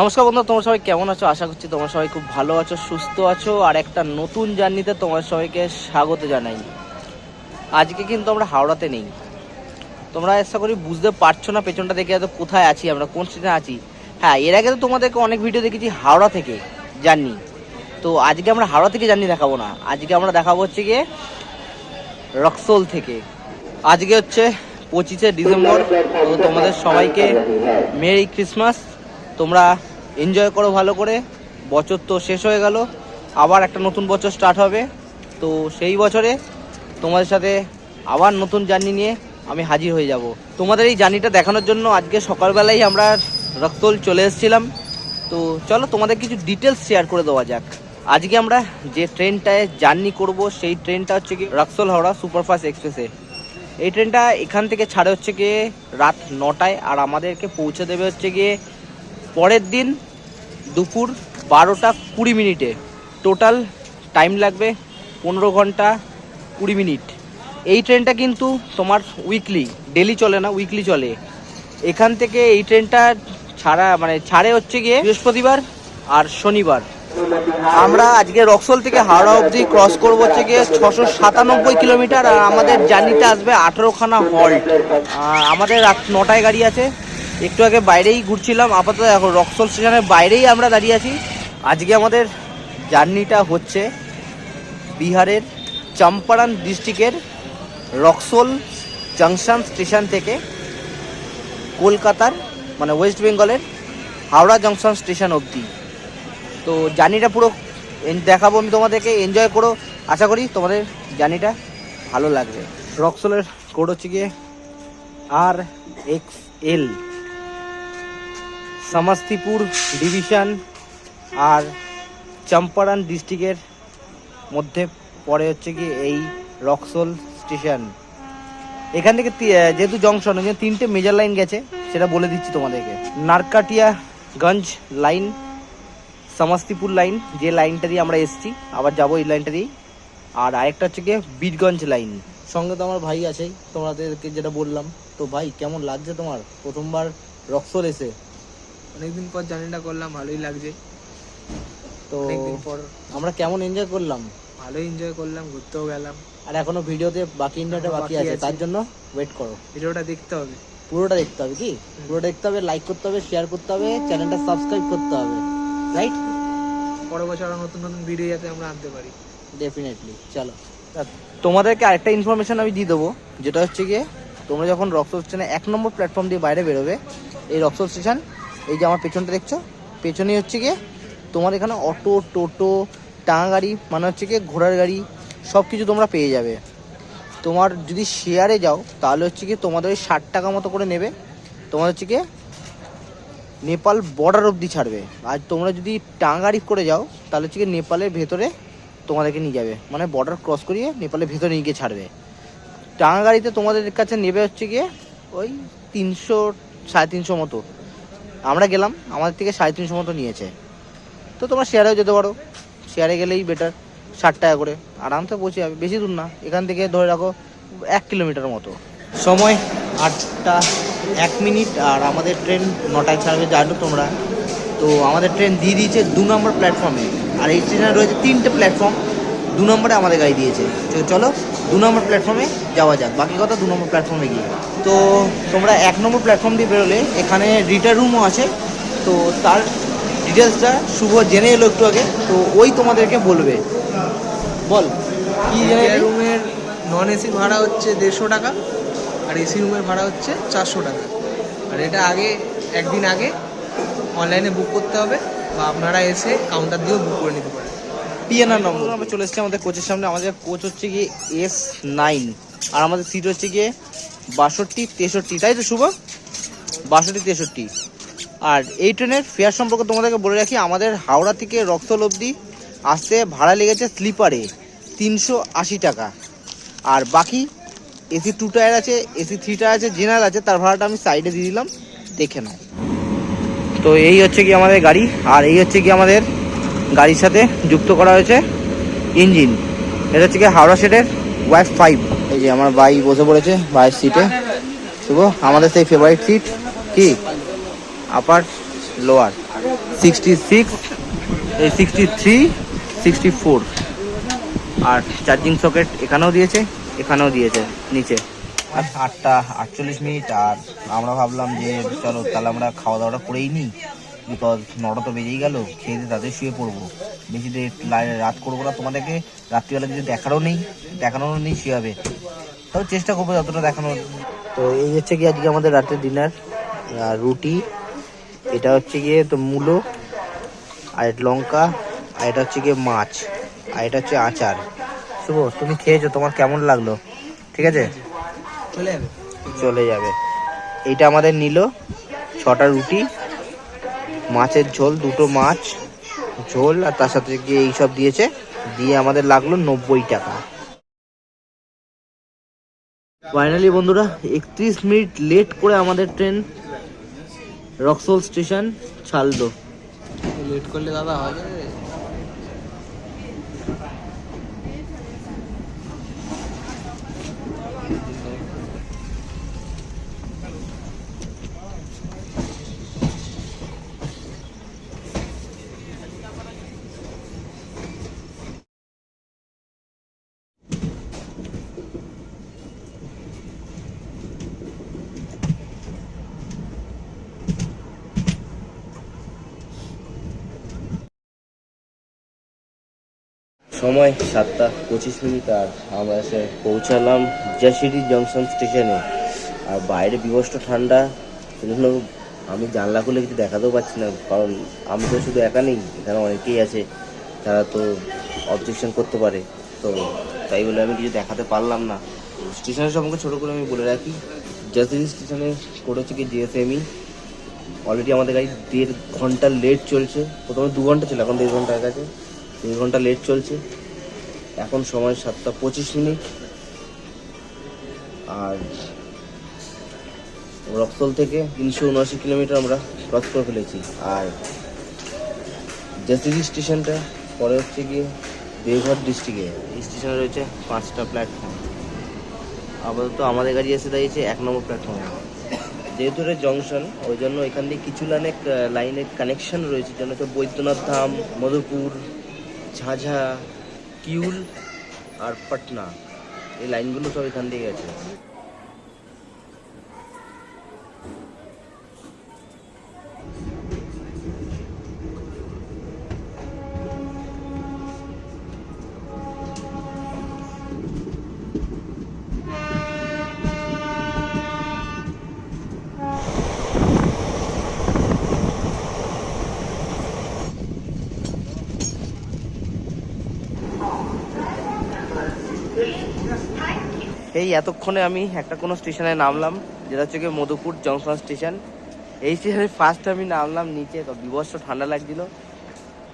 নমস্কার বন্ধু তোমরা সবাই কেমন আছো? আশা করছি তোমরা সবাই খুব ভালো আছো, সুস্থ আছো, আর একটা নতুন জার্নিতে তোমার সবাইকে স্বাগত জানাই। আজকে কিন্তু আমরা হাওড়াতে নেই। তোমরা আশা করি বুঝতে পারছ না পেছনটা দেখে এত কোথায় আছি, আমরা কোন স্টেশনে আছি? হ্যাঁ এর আগে তো তোমাদেরকে অনেক ভিডিও দেখেছি হাওড়া থেকে জার্নি। তো আজকে আমরা হাওড়া থেকে জার্নি দেখাবো না। আজকে আমরা দেখাবো হচ্ছে গিয়ে রক্সোল থেকে। আজকে হচ্ছে পঁচিশে ডিসেম্বর, তো তোমাদের সবাইকে মেরি ক্রিসমাস। তোমরা এনজয় করো ভালো করে। বছর তো শেষ হয়ে গেল, আবার একটা নতুন বছর স্টার্ট হবে। তো সেই বছরে তোমাদের সাথে আবার নতুন জার্নি নিয়ে আমি হাজির হয়ে যাব। তোমাদের এই জার্নিটা দেখানোর জন্য আজকে সকালবেলাই আমরা রক্তল চলে এসেছিলাম। তো চলো তোমাদের কিছু ডিটেলস শেয়ার করে দেওয়া যাক। আজকে আমরা যে ট্রেনটায় জার্নি করব, সেই ট্রেনটা হচ্ছে কি রক্সল হাওড়া সুপারফাস্ট এক্সপ্রেসে এই ট্রেনটা এখান থেকে ছাড়ে হচ্ছে গিয়ে রাত নটায়, আর আমাদেরকে পৌঁছে দেবে হচ্ছে গিয়ে পরের দিন দুপুর বারোটা কুড়ি মিনিটে। টোটাল টাইম লাগবে পনেরো ঘণ্টা কুড়ি মিনিট। এই ট্রেনটা কিন্তু তোমার উইকলি ডেলি চলে না উইকলি চলে। এখান থেকে এই ট্রেনটা ছাড়া মানে ছাড়ে হচ্ছে গিয়ে বৃহস্পতিবার আর শনিবার। আমরা আজকে রক্সল থেকে হাওড়া অবধি ক্রস করব হচ্ছে গিয়ে ছশো সাতানব্বই কিলোমিটার আর আমাদের জার্নিতে আসবে আঠেরোখানা হল্ট আমাদের রাত নটায় গাড়ি আছে। একটু আগে বাইরেই ঘুরছিলাম, আপাতত এখন রক্সল স্টেশনের বাইরেই আমরা দাঁড়িয়ে আছি। আজকে আমাদের জার্নিটা হচ্ছে বিহারের চম্পারণ ডিস্ট্রিক্টের রক্সোল জাংশন স্টেশন থেকে কলকাতার মানে ওয়েস্ট বেঙ্গলের হাওড়া জংশন স্টেশন অবধি। তো জার্নিটা পুরো দেখাবো আমি তোমাদেরকে এনজয় করো। আশা করি তোমাদের জার্নিটা ভালো লাগবে। রক্সলের কোড হচ্ছে গিয়ে R X L Samastipur division আর চম্পারণ ডিস্ট্রিক্টের মধ্যে পড়ে হচ্ছে কি এই রক্সোল স্টেশন। এখান থেকে যেহেতু জংশন তিনটে মেজর লাইন গেছে, সেটা বলে দিচ্ছি তোমাদেরকে। নারকাটিয়াগঞ্জ লাইন সমস্তিপুর লাইন যে লাইনটা দিয়ে আমরা এসেছি, আবার যাব এই লাইনটা দিয়েই। আর আরেকটা হচ্ছে গিয়ে বীরগঞ্জ লাইন সঙ্গে তো আমার ভাই আছেই, তোমাদেরকে যেটা বললাম। তো ভাই, কেমন লাগছে তোমার? প্রথমবার রক্সোল এসে? অনেকদিন পর জার্নিটা করলাম ভালোই লাগছে। তো অনেকদিন পর আমরা কেমন এনজয় করলাম? ভালোই এনজয় করলাম ঘুরতেও গেলাম। আর এখনও ভিডিওতে বাকি ইন্ডিয়াটা বাকি আছে। তার জন্য ওয়েট করো। ভিডিওটা দেখতে হবে। পুরোটা দেখতে হবে কি? পুরোটা দেখতে হবে লাইক করতে হবে শেয়ার করতে হবে চ্যানেলটা সাবস্ক্রাইব করতে হবে রাইট পরের বছর আরও নতুন নতুন ভিডিও যাতে আমরা আনতে পারি। ডেফিনেটলি চলো। তোমাদেরকে আরেকটা ইনফরমেশন আমি দিয়ে দেবো যেটা হচ্ছে গিয়ে তোমরা যখন রক্সল স্টেশনে এক নম্বর প্ল্যাটফর্ম দিয়ে বাইরে বেরোবে এই রক্সল স্টেশন এই যে আমার পেছনটা দেখছ? পেছনেই হচ্ছে গিয়ে তোমার এখানে অটো, টোটো টাঙা গাড়ি মানে হচ্ছে গিয়ে ঘোড়ার গাড়ি সব কিছু তোমরা পেয়ে যাবে। তোমার যদি শেয়ারে যাও, তাহলে হচ্ছে কি তোমাদের ওই ষাট টাকা মতো করে নেবে। তোমার হচ্ছে কি নেপাল বর্ডার অবধি ছাড়বে। আর তোমরা যদি টাঙ্গারি করে যাও, তাহলে হচ্ছে নেপালের ভেতরে তোমাদেরকে নিয়ে যাবে। মানে বর্ডার ক্রস করিয়ে নেপালের ভেতরে নিয়ে গিয়ে ছাড়বে। টাঙ্গা গাড়িতে তোমাদের কাছে নেবে হচ্ছে গিয়ে ওই তিনশো, সাড়ে তিনশো মতো। আমরা গেলাম, আমাদের থেকে সাড়ে তিনশো মতো নিয়েছে। তো তোমরা শেয়ারেও যেতে পারো। শেয়ারে গেলেই বেটার ষাট টাকা করে। আরামসে পৌঁছে যাবে, বেশি দূর না। এখান থেকে ধরে রাখো, এক কিলোমিটার মতো। সময় আটটা এক মিনিট, আর আমাদের ট্রেন নটায় ছাড়বে, জানো তোমরা। তো আমাদের ট্রেন দিয়ে দিয়েছে দু নম্বর প্ল্যাটফর্মে আর এই স্টেশনে রয়েছে তিনটে প্ল্যাটফর্ম দু নম্বরে আমাদের গাড়ি দিয়েছে। তো চলো দু নম্বর প্ল্যাটফর্মে যাওয়া যাক। বাকি কথা দু নম্বর প্ল্যাটফর্মে গিয়ে। তো তোমরা এক নম্বর প্ল্যাটফর্ম দিয়ে বেরোলে এখানে রিটার রুমও আছে। তো তার ডিটেলসটা শুভ জেনে এলো একটু আগে। তো ওই তোমাদেরকে বলবে। বল কি রুমের নন এসি ভাড়া হচ্ছে দেড়শো টাকা আর এসি রুমের ভাড়া হচ্ছে চারশো টাকা। আর এটা আগে একদিন আগে অনলাইনে বুক করতে হবে বা আপনারা এসে কাউন্টার দিয়েও বুক করে নিতে পারেন। পিএনআর নম্বর আমরা চলে এসেছি আমাদের কোচের সামনে। আমাদের কোচ হচ্ছে গিয়ে এস নাইন আর আমাদের সিট হচ্ছে গিয়ে বাষট্টি, তেষট্টি। তাই তো, শুভ? বাষট্টি, তেষট্টি। আর এই ট্রেনের ফেয়ার সম্পর্কে তোমাদেরকে বলে রাখি, আমাদের হাওড়া থেকে রক্সল অবধি আসতে ভাড়া লেগেছে স্লিপারে তিনশো আশি টাকা। আর বাকি এসি টু টায়ার আছে এসি থ্রি টায়ার আছে জেনারেল আছে, তার ভাড়াটা আমি সাইডে দিয়ে দিলাম, দেখে নাও। তো এই হচ্ছে কি আমাদের গাড়ি, আর এই হচ্ছে কি আমাদের গাড়ির সাথে যুক্ত করা হয়েছে ইঞ্জিন। এটা হচ্ছে হাওড়া সেটের ওয়াইফ ফাইভ। এই যে আমার ভাই বসে পড়েছে ভাইয়ের সিটে শুভ, আমাদের সেই ফেভারিট সিট কি? আপার লোয়ার সিক্সটি সিক্স এই সিক্সটি থ্রি সিক্সটি ফোর আর চার্জিং সকেট এখানেও দিয়েছে এখানেও দিয়েছে, নিচে। আর আটটা আটচল্লিশ মিনিট, আর আমরা ভাবলাম যে, চলো তাহলে আমরা খাওয়া দাওয়াটা করেই নিই। বিকজ নটা তো বেজেই গেল খেয়ে দিয়ে তাদের শুয়ে পড়ব। বেশি রাত করব না তোমাদেরকে রাত্রিবেলা কিছু দেখারও নেই দেখানোরও নেই শুয়ে হবে। তবে চেষ্টা করব যতটা দেখানোর তো এই হচ্ছে কি আজকে আমাদের রাতের ডিনার আর রুটি এটা হচ্ছে গিয়ে তো মূলো আর লঙ্কা আর এটা হচ্ছে গিয়ে মাছ আর এটা হচ্ছে আচার। শুভ তুমি খেয়েছো তোমার কেমন লাগল? ঠিক আছে? চলে যাবে। চলে যাবে। এইটা আমাদের নিল ছটা রুটি মাছের ঝোল, দুটো মাছ, ঝোল, আর তার সাথে গিয়ে এইসব দিয়েছে। দিয়ে আমাদের লাগল নব্বই টাকা। ফাইনালি বন্ধুরা, একত্রিশ মিনিট লেট করে আমাদের ট্রেন রক্সোল স্টেশন ছাড়লো। লেট করলে দাদা হয়। সময় সাতটা পঁচিশ মিনিট আর আমরা এসে পৌঁছালাম জাসিরি জংশন স্টেশনে। আর বাইরে বিভস্ত ঠান্ডা, সেজন্য আমি জানলা খুলে কিছু দেখাতেও পাচ্ছি না, কারণ আমি তো শুধু একা নেই, এখানে অনেকেই আছে, তারা তো অবজেকশন করতে পারে। তো তাই বলে আমি কিছু দেখাতে পারলাম না। স্টেশনের সম্পর্কে ছোটো করে আমি বলে রাখি জাসিরি স্টেশনে হচ্ছে কি জিএসএমই। অলরেডি আমাদের গাড়ি দেড় ঘণ্টা লেট চলছে, প্রথমে দু ঘণ্টা ছিল, এখন দেড় ঘণ্টা হয়ে দেড় ঘণ্টা লেট চলছে। এখন সময় সাতটা পঁচিশ মিনিট। আর রক্সল থেকে তিনশো উনআশি কিলোমিটার আমরা ক্রস করে ফেলেছি। আর জাসিরি স্টেশনটা পরে হচ্ছে গিয়ে দেওঘর ডিস্ট্রিক্টে এই স্টেশনে রয়েছে পাঁচটা প্ল্যাটফর্ম আপাতত আমাদের গাড়ি এসে দাঁড়িয়েছে এক নম্বর প্ল্যাটফর্মে যেহেতু এটা জংশন ওই জন্য এখান দিয়ে কিছু লাইনে লাইনের কানেকশন রয়েছে। যেন বৈদ্যনাথ ধাম, মধুপুর ঝাঝা কিউল আর পাটনা এই লাইনগুলো সব এখান দিয়ে গেছে। এই এতক্ষণে আমি একটা কোনো স্টেশনে নামলাম, যেটা হচ্ছে গিয়ে মধুপুর জংশন স্টেশন। এই স্টেশনে ফার্স্ট আমি নামলাম নিচে, তো বিভৎস ঠান্ডা লাগছিল।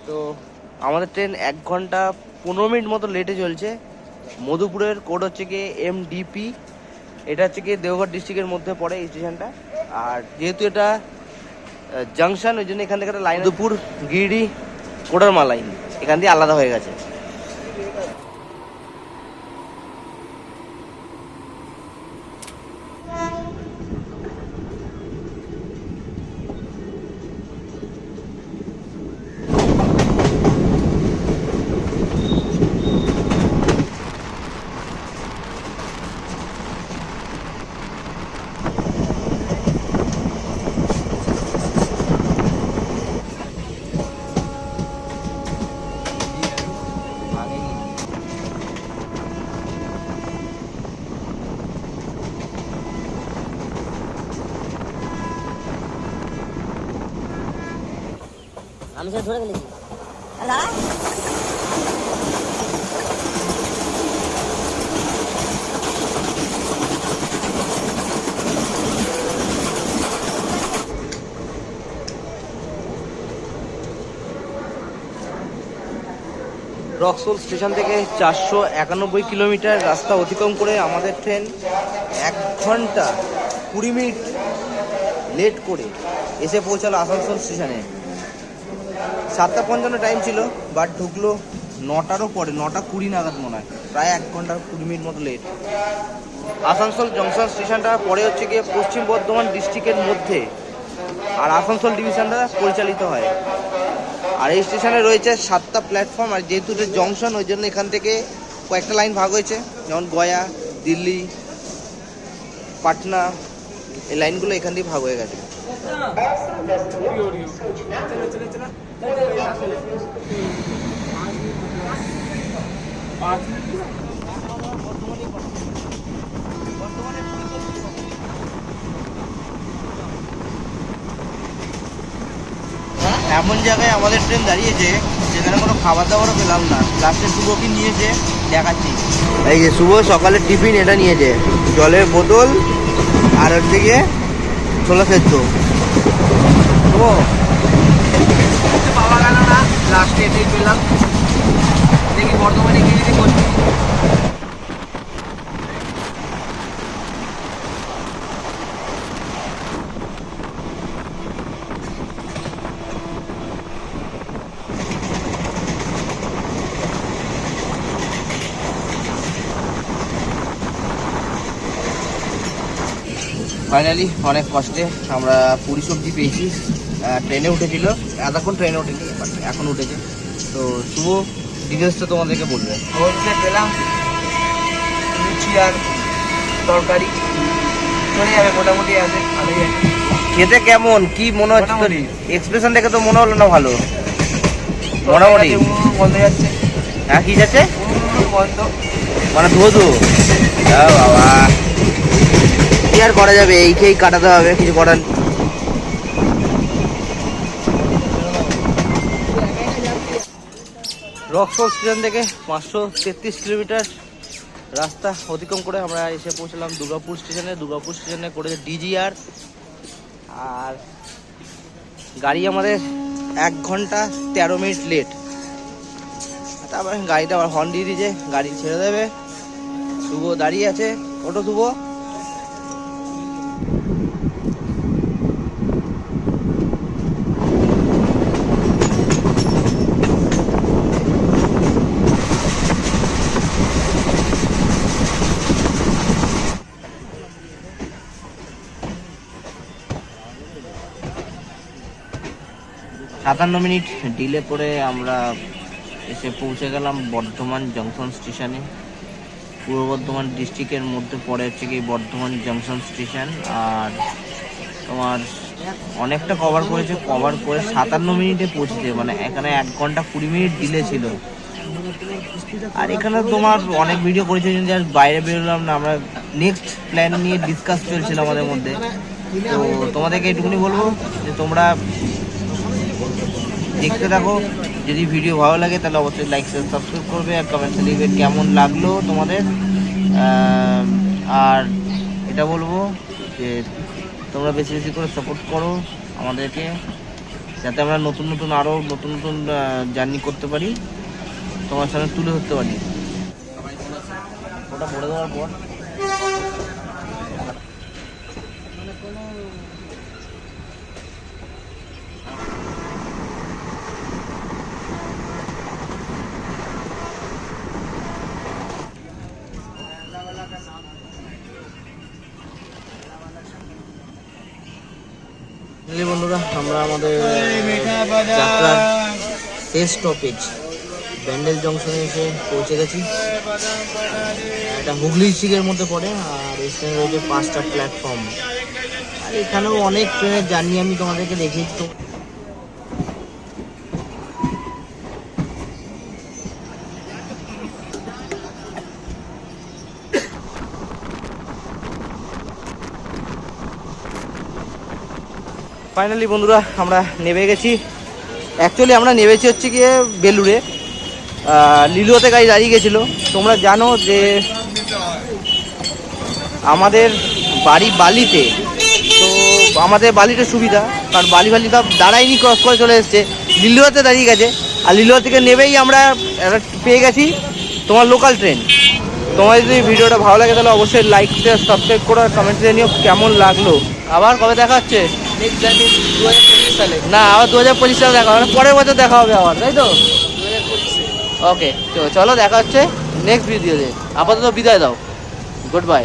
তো আমাদের ট্রেন এক ঘণ্টা পনেরো মিনিট মতো লেটে চলছে। মধুপুরের কোড হচ্ছে গিয়ে এমডিপি এটা হচ্ছে গিয়ে দেওঘর ডিস্ট্রিক্টের মধ্যে পড়ে এই স্টেশনটা। আর যেহেতু এটা জাংশন ওই জন্য এখান থেকে একটা লাইন মধুপুর গিরিডি কোডারমা লাইন এখান দিয়ে আলাদা হয়ে গেছে। সে ধরে রক্সোল স্টেশন থেকে চারশো একানব্বই কিলোমিটার রাস্তা অতিক্রম করে আমাদের ট্রেন এক ঘণ্টা কুড়ি মিনিট লেট করে এসে পৌঁছালো আসানসোল স্টেশনে। সাতটা পঞ্চান্ন টাইম ছিল বাট ঢুকলো নটারও পরে, নটা কুড়ি নাগাদ মনে হয়। প্রায় এক ঘণ্টা কুড়ি মিনিট মতো লেট আসানসোল জংশন স্টেশনটা পরে হচ্ছে গিয়ে পশ্চিম বর্ধমান ডিস্ট্রিক্টের মধ্যে। আর আসানসোল ডিভিশনটা পরিচালিত হয়। আর এই স্টেশনে রয়েছে সাতটা প্ল্যাটফর্ম আর যেহেতু এটা জংশন ওই জন্য এখান থেকে কয়েকটা লাইন ভাগ হয়েছে। যেমন গয়া, দিল্লি, পাটনা, এই লাইনগুলো এখান দিয়ে ভাগ হয়ে গেছে। এমন জায়গায় আমাদের ট্রেন দাঁড়িয়েছে, যেখানে কোনো খাবার দাবারও পেলাম না। লাস্টে শুভ কি নিয়েছে দেখাচ্ছি। এই যে শুভ সকালে টিফিন এটা নিয়েছে। জলের বোতল আর হচ্ছে গিয়ে ছোলা সেদ্ধ। শুভ পাওয়া গেল না দেখি বর্ধমানে গিয়ে যদি করছি ফাইনালি অনেক কষ্টে আমরা পুরি সবজি পেয়েছি। ট্রেনে উঠেছিল। এতক্ষণ ট্রেনে বাট এখন উঠেছে। তো শুভ ডিটেলসটা তোমাদেরকে বলবে। হচ্ছে পেলাম লুচি আর তরকারি। চলে যাবে মোটামুটি আছে ভালোই আছে। খেতে কেমন? কি মনে হচ্ছে তোর এক্সপ্রেশন দেখে তো মনে হলো না ভালো। মোটামুটি। বন্ধ যাচ্ছে। হ্যাঁ কি যাচ্ছে? বন্ধ মানে ধুয়ো ধুয়ো বাবা। কি আর করা যাবে? এই খেয়েই কাটাতে হবে কিছু করার নেই। স্টেশন থেকে পাঁচশো তেত্রিশ কিলোমিটার রাস্তা অতিক্রম করে আমরা এসে পৌঁছলাম দুর্গাপুর স্টেশনে। দুর্গাপুর স্টেশনে করেছে ডিজিআর। আর গাড়ি আমাদের এক ঘণ্টা তেরো মিনিট লেট তারপরে গাড়িটা আবার হর্ন দিয়ে দিয়েছে, গাড়ি ছেড়ে দেবে। শুভ দাঁড়িয়ে আছে, অটো শুভ। সাতান্ন মিনিট ডিলে করে আমরা এসে পৌঁছে গেলাম বর্ধমান জংশন স্টেশনে। পূর্ব বর্ধমান ডিস্ট্রিক্টের মধ্যে পড়ে হচ্ছে কি বর্ধমান জংশন স্টেশন। আর তোমার অনেকটা কভার করেছে কভার করে সাতান্ন মিনিটে পৌঁছেছে। মানে এখানে এক ঘণ্টা কুড়ি মিনিট ডিলে ছিল। আর এখানে তোমার অনেক ভিডিও করেছে যে বাইরে বেরোলাম না, আমরা নেক্সট প্ল্যান নিয়ে ডিসকাস চলছিল আমাদের মধ্যে। তো তোমাদেরকে এটুকুনি বলব যে তোমরা দেখতে থাকো। যদি ভিডিও ভালো লাগে, তাহলে অবশ্যই লাইক শেয়ার সাবস্ক্রাইব করবে আর কমেন্টে লিখবে কেমন লাগল তোমাদের। আর এটা বলব যে তোমরা বেশি বেশি করে সাপোর্ট করো আমাদেরকে, যাতে আমরা নতুন নতুন আরও নতুন নতুন জার্নি করতে পারি, তোমার সামনে তুলে ধরতে পারি। ওটা ভরে দেওয়ার পর এই বন্ধুরা, আমরা আমাদের যাত্রার শেষ স্টপেজ ব্যান্ডেল জংশনে এসে পৌঁছে গেছি। এটা হুগলি সিগের মধ্যে পড়ে, আর এখানে রয়েছে পাঁচটা প্ল্যাটফর্ম আর এখানেও অনেক ট্রেনের জার্নি আমি তোমাদেরকে দেখিয়েছি। তো ফাইনালি বন্ধুরা, আমরা নেমে গেছি। অ্যাকচুয়ালি আমরা নেমেছি হচ্ছে গিয়ে বেলুড়ে। লিলুয়াতে গাড়ি দাঁড়িয়ে গেছিল। তোমরা জানো যে আমাদের বাড়ি বালিতে, তো আমাদের বালিটা সুবিধা, কারণ বালি বালি সব দাঁড়ায়নি ক্রস করে চলে এসছে। লিলুয়াতে দাঁড়িয়ে গেছে। আর লিলুয়া থেকে নেবেই আমরা পেয়ে গেছি তোমার লোকাল ট্রেন তোমার যদি ভিডিওটা ভালো লাগে, তাহলে অবশ্যই লাইক শেয়ার সাবস্ক্রাইব করো আর কমেন্টে জানিও কেমন লাগল। আবার কবে দেখা হচ্ছে? না আবার দু হাজার পঁচিশ সালে দেখা হবে পরের বছর দেখা হবে আবার তাই তো? দু হাজার ওকে তো চলো দেখা হচ্ছে নেক্সট ভিডিওতে আপাতত বিদায় দাও। Good bye